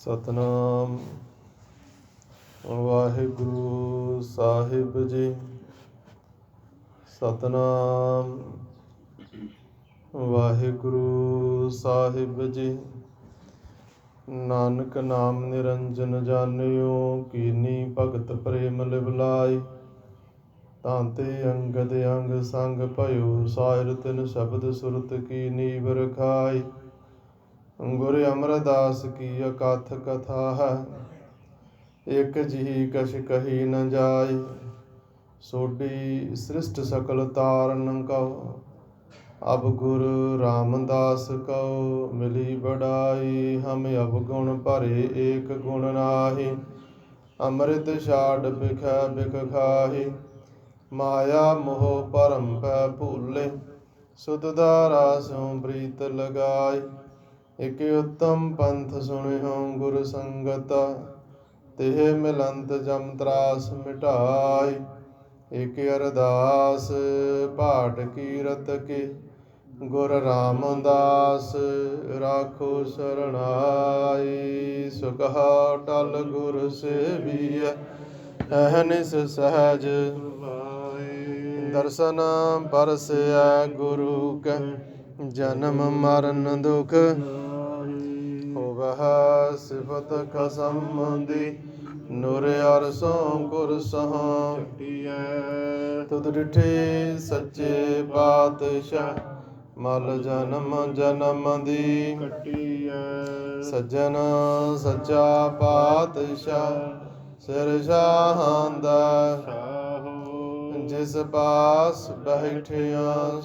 ਸਤਨਾਮ। ਵਾਹਿਗੁਰੂ ਸਾਹਿਬ ਜੀ, ਸਤਨਾਮ। ਵਾਹਿਗੁਰੂ ਸਾਹਿਬ ਜੀ, ਨਾਨਕ ਨਾਮ ਨਿਰੰਜਨ ਜਾਣਿਓ, ਕੀਨੀ ਭਗਤ ਪ੍ਰੇਮ ਲਿਵਲਾਈ ਤਾਂ ਤੇ ਅੰਗਦ ਅੰਗ ਸੰਗ ਭਇਓ ਸਾਇਰ ਤਿਨ ਸ਼ਬਦ ਸੁਰਤ ਕੀ ਨੀਵ ਰਖਾਈ ਗੁਰ ਅਮਰਦਾਸ ਕੀ ਅਕਥ ਕਥਾ ਹੈ? ਇਕ ਜਿਹੀ ਕਛ ਕਹੀ ਨ ਜਾਏ। ਸੋਡੀ ਸ੍ਰਿਸ਼ਟ ਸਕਲ ਤਾਰਨ ਕਉ। ਅਬ ਗੁਰ ਰਾਮਦਾਸ ਕਉ, ਮਿਲੀ ਬੜਾਈ ਹਮ ਅਬ ਗੁਣ ਭਰੇ ਏਕ ਗੁਣ ਨਾਹੀ। ਅੰਮ੍ਰਿਤ ਛਾੜ ਬਿਖੈ ਬਿਖ ਖਾਹੀ। ਮਾਇਆ ਮੋਹ ਪਰਮ ਪੈ ਭੂਲੇ। ਸੁਧ ਦਾ ਸਿਉ ਪ੍ਰੀਤ ਲਗਾਈ। ਇਕ ਉਤਮ ਪੰਥ ਸੁਣਿਓ ਗੁਰ ਸੰਗਤ, ਤਿਹ ਮਿਲੰਤ ਜਮ ਤਰਾਸ ਮਿਟਾਈ, ਇਕ ਅਰਦਾਸ ਪਾਠ ਕੀਰਤ ਕੇ ਗੁਰ ਰਾਮਦਾਸ ਰਾਖੋ ਸਰਣਾਈ, ਸੁਖਾ ਟਲ ਗੁਰ ਸੇਵੀਐ ਅਹਨਿਸ ਸਹਜ ਦਰਸ਼ਨ ਪਰਸੈ ਗੁਰੂ ਕੈ। ਜਨਮ ਮਰਨ ਦੁਖ ਹੋਵਹ ਸਿਫਤ ਖਸਮ ਦੀ ਨੂਰ ਅਰਸੋਂ ਗੁਰ ਸਹਾਂ ਤੁਧ ਡਿਠੇ ਸੱਚੇ ਪਾਤਸ਼ਾਹ ਮਲ ਜਨਮ ਜਨਮ ਦੀ। ਸੱਜਣ ਸੱਚਾ ਪਾਤਸ਼ਾਹ ਸਿਰ ਸ਼ਾਹਾਂ ਦਾ। ਜਿਸ ਪਾਸ ਬੈਠਿਆ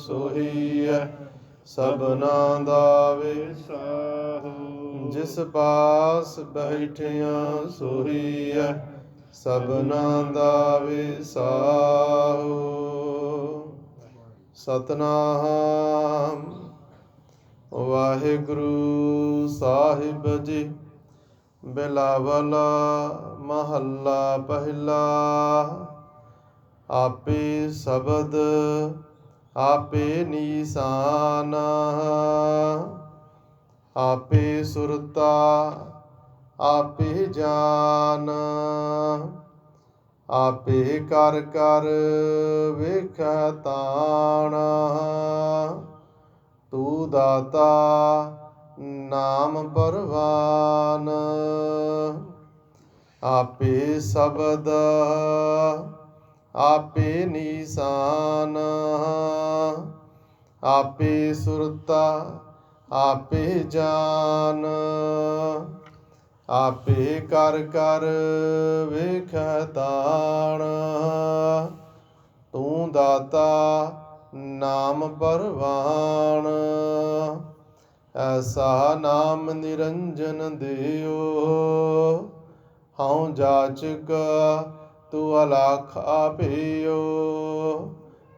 ਹੈ ਸਭਨਾ ਦਾ ਵਿਸਾਹੋ ਜਿਸ ਪਾਸ ਬੈਠਿਆ ਸੋਈ ਹੈ ਸਭਨਾ ਦਾ ਵਿਸਾਹੋ ਸਤਨਾਮ ਵਾਹਿਗੁਰੂ ਸਾਹਿਬ ਜੀ, ਬਿਲਾਵਲਾ ਮਹੱਲਾ ਪਹਿਲਾ, ਆਪੇ ਸ਼ਬਦ ਆਪੇ ਨੀਸਾਨ, ਆਪੇ ਸੁਰਤਾ, ਆਪੇ ਜਾਨ, ਆਪੇ ਕਰ ਕਰ ਵੇਖੈ ਤਾਣ। ਤੂੰ ਦਾਤਾ ਨਾਮ ਪਰਵਾਨ, ਆਪੇ ਸ਼ਬਦ ਆਪੇ ਨੀਸਾਨ, ਆਪੇ ਸੁਰਤਾ, ਆਪੇ ਜਾਨ, ਆਪੇ ਕਰ ਕਰ ਵੇਖੈ ਤੂੰ ਦਾਤਾ ਨਾਮ ਪਰਵਾਨ, ਐਸਾ ਨਾਮ ਨਿਰੰਜਨ ਦਿਓ। ਹਉ ਜਾਚਕ ਤੂੰ ਅਲਖ ਆਪਿਓ,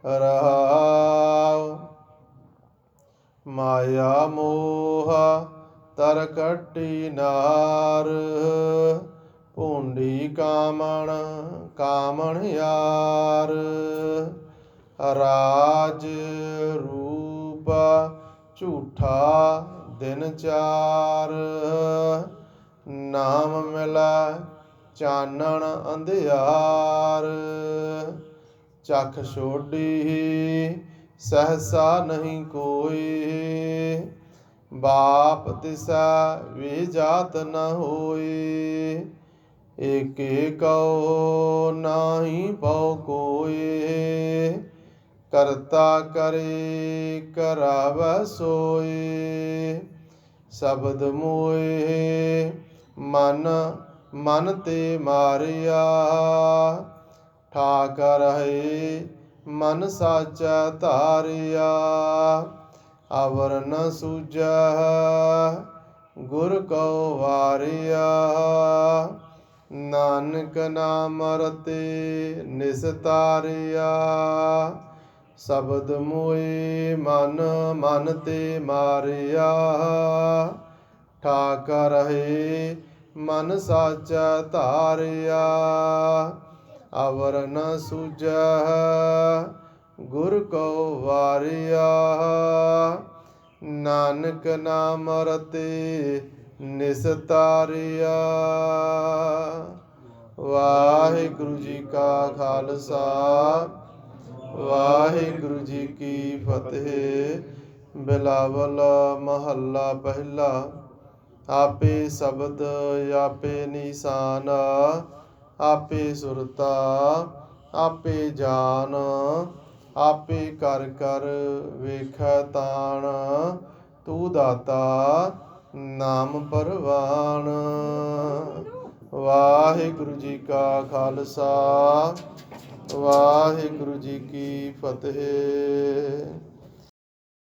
ਰਹਾਉ। ਮਾਇਆ ਮੋਹ ਤਰ ਕੱਟੀ ਨਾਰ, ਭੁੰਡੀ ਕਾਮਣ ਕਾਮਣ ਯਾਰ। ਰਾਜ ਰੂਪ ਝੂਠਾ ਦਿਨ ਚਾਰ, ਨਾਮ ਮਿਲਾ ਚਾਨਣ ਅੰਧਿਆਰ, ਚੱਖ ਛੋੜੀ ਸਹਸਾ ਨਹੀਂ ਕੋਈ। ਬਾਪ ਤਿਸਾ ਵੀ ਜਾਤ ਨ ਹੋਏ ਏਕੇ ਕਉ ਨਾਹੀ ਪਉ ਕੋਏ ਕਰਤਾ ਕਰੇ ਕਰਾਵ ਸੋਏ ਸ਼ਬਦ ਮੋਏ ਮਨ ਮਨ ਤੇ ਮਾਰਿਆ। ਠਾਕ ਰਹੇ ਮਨ ਸਾਚਾ ਧਾਰਿਆ। ਅਵਰ ਨ ਸੂਝੈ, ਗੁਰ ਕਉ ਵਾਰਿਆ। ਨਾਨਕ ਨਾਮ ਰਤੇ ਨਿਸਤਾਰਿਆ ਸ਼ਬਦ ਮੋਏ ਮਨ ਮਨ ਤੇ ਮਾਰਿਆ। ਠਾਕ ਰਹੇ ਮਨ ਸਾਚਾ ਧਾਰਿਆ, ਅਵਰ ਨ ਸੂਝੈ ਗੁਰ ਕਉ ਵਾਰਿਆ। ਨਾਨਕ ਨਾਮ ਰਤੇ ਨਿਸਤਾਰਿਆ ਵਾਹਿਗੁਰੂ ਜੀ ਕਾ ਖਾਲਸਾ, ਵਾਹਿਗੁਰੂ ਜੀ ਕੀ ਫਤਿਹ। ਬਿਲਾਵਲ ਮਹੱਲਾ ਪਹਿਲਾ ਆਪੇ ਸ਼ਬਦ ਆਪੇ ਨਿਸ਼ਾਨ, ਆਪੇ ਸੁਰਤਾ, ਆਪੇ ਜਾਨ, ਆਪੇ ਕਰ ਕਰ ਵੇਖੈ ਤਾਣ, ਤੂੰ ਦਾਤਾ ਨਾਮ ਪਰਵਾਨ। ਵਾਹਿਗੁਰੂ ਜੀ ਕਾ ਖਾਲਸਾ, ਵਾਹਿਗੁਰੂ ਜੀ ਕੀ ਫਤਿਹ।